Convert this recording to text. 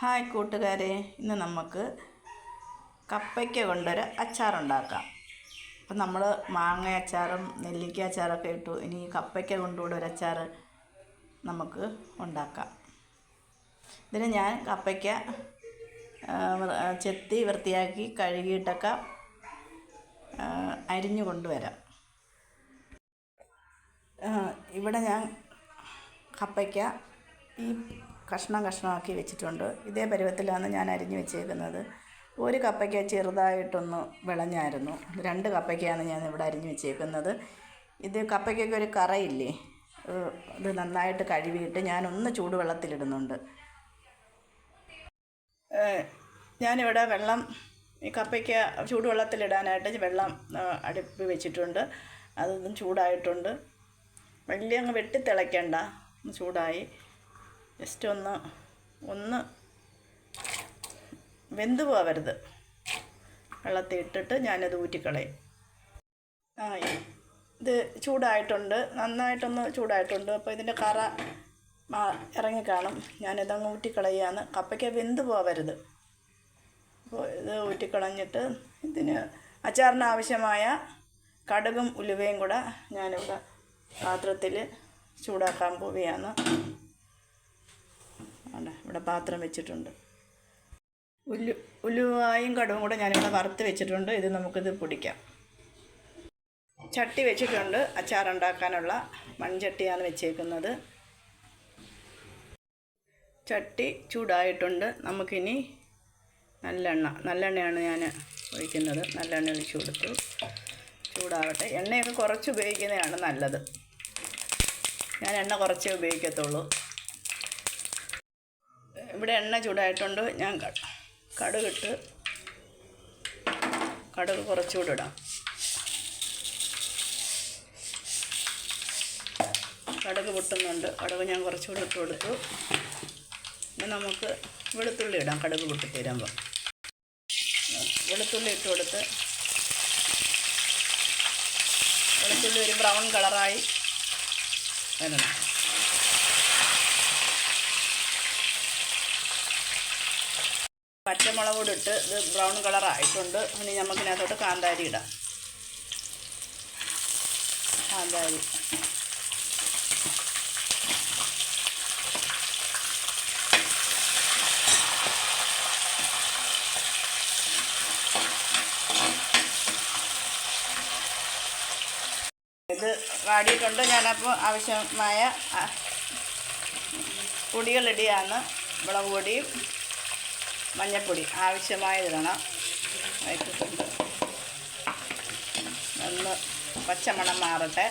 Hi കൂട്ടുകാരെ ഇന്ന് നമുക്ക് കപ്പയ്ക്ക കൊണ്ടൊരു അച്ചാറുണ്ടാക്കാം. അപ്പം നമ്മൾ മാങ്ങ അച്ചാറും നെല്ലിക്ക അച്ചാറൊക്കെ ഇട്ടു. ഇനി കപ്പയ്ക്ക കൊണ്ടുകൂടെ ഒരു അച്ചാർ നമുക്ക് ഉണ്ടാക്കാം. ഇതിന് ഞാൻ കപ്പയ്ക്ക ചെത്തി വൃത്തിയാക്കി കഴുകിയിട്ടൊക്കെ അരിഞ്ഞു കൊണ്ടുവരാം. ഇവിടെ ഞാൻ കപ്പയ്ക്ക ഈ കഷ്ണം കഷ്ണമാക്കി വെച്ചിട്ടുണ്ട്. ഇതേ പരുവത്തിലാണ് ഞാൻ അരിഞ്ഞു വെച്ചേക്കുന്നത്. ഒരു കപ്പയ്ക്ക ചെറുതായിട്ടൊന്ന് വിളഞ്ഞായിരുന്നു. രണ്ട് കപ്പയ്ക്കാണ് ഞാൻ ഇവിടെ അരിഞ്ഞു വെച്ചേക്കുന്നത്. ഇത് കപ്പയ്ക്കൊക്കെ ഒരു കറയില്ലേ? ഇത് നന്നായിട്ട് കഴുകിയിട്ട് ഞാനൊന്ന് ചൂടുവെള്ളത്തിലിടുന്നുണ്ട്. ഞാനിവിടെ വെള്ളം ഈ കപ്പയ്ക്ക് ചൂടുവെള്ളത്തിലിടാനായിട്ട് വെള്ളം അടുപ്പ് വെച്ചിട്ടുണ്ട്. അതൊന്നും ചൂടായിട്ടുണ്ട്. വലിയ അങ്ങ് വെട്ടിത്തിളയ്ക്കണ്ട ചൂടായി. ജസ്റ്റ് ഒന്ന് ഒന്ന് വെന്ത് പോവരുത്. വെള്ളത്തിൽ ഇട്ടിട്ട് ഞാനത് ഊറ്റിക്കളയും. ആ ഇത് ചൂടായിട്ടുണ്ട്. നന്നായിട്ടൊന്ന് ചൂടായിട്ടുണ്ട്. അപ്പോൾ ഇതിന്റെ കറ മാ- ഇറങ്ങിക്കാണും ഞാനിതങ്ങ് ഊറ്റിക്കളയാണ്. കപ്പയ്ക്ക് വെന്ത് പോവരുത്. അപ്പോൾ ഇത് ഊറ്റിക്കളഞ്ഞിട്ട് ഇതിന് അച്ചാറിന് ആവശ്യമായ കടുകും ഉലുവയും കൂടെ ഞാനിവിടെ പാത്രത്തിൽ ചൂടാക്കാൻ പോവുകയാണ്. ആണ് ഇവിടെ പാത്രം വെച്ചിട്ടുണ്ട്. ഉലു ഉലുവായും കടുവും കൂടെ ഞാനിവിടെ വറുത്ത് വെച്ചിട്ടുണ്ട്. ഇത് നമുക്കിത് പൊടിക്കാം. ചട്ടി വെച്ചിട്ടുണ്ട്. അച്ചാറുണ്ടാക്കാനുള്ള മൺചട്ടിയാണ് വെച്ചേക്കുന്നത്. ചട്ടി ചൂടായിട്ടുണ്ട്. നമുക്കിനി നല്ലെണ്ണ നല്ലെണ്ണയാണ് ഞാൻ ഒഴിക്കുന്നത്. നല്ലെണ്ണ ഒഴിച്ചു കൊടുത്തു. ചൂടാവട്ടെ. എണ്ണയൊക്കെ കുറച്ച് ഉപയോഗിക്കുന്നതാണ് നല്ലത്. ഞാൻ എണ്ണ കുറച്ചേ ഉപയോഗിക്കത്തുള്ളൂ. ഇവിടെ എണ്ണ ചൂടായിട്ടുണ്ട്. ഞാൻ കടുകിട്ട് കടുക് കുറച്ചുകൂടെ ഇടാം. കടുക് പൊട്ടുന്നുണ്ട്. കടുക് ഞാൻ കുറച്ചുകൂടി ഇട്ട് കൊടുത്തു. ഇനി നമുക്ക് വെളുത്തുള്ളി ഇടാം. കടുക് പൊട്ടിത്തീരുമ്പോൾ. വെളുത്തുള്ളി ഇട്ട് കൊടുത്ത് വെളുത്തുള്ളി ഒരു ബ്രൗൺ കളറായി വരണം പച്ചമുളക് കൂടി ഇട്ട് ഇത് ബ്രൗൺ കളറായിട്ടുണ്ട്. ഇനി നമുക്കിനകത്തോട്ട് കാന്താരി ഇടാം. കാന്താരി. ഇത് വാടിയിട്ടുണ്ട്. ഞാനപ്പോൾ ആവശ്യമായ ഇടിയാണ് മുളക് പൊടിയും മഞ്ഞൾപ്പൊടി ആവശ്യമായത് ഇടണം വയ്ക്കിട്ടുണ്ട് ഒന്ന് പച്ചമണം മാറട്ടെ.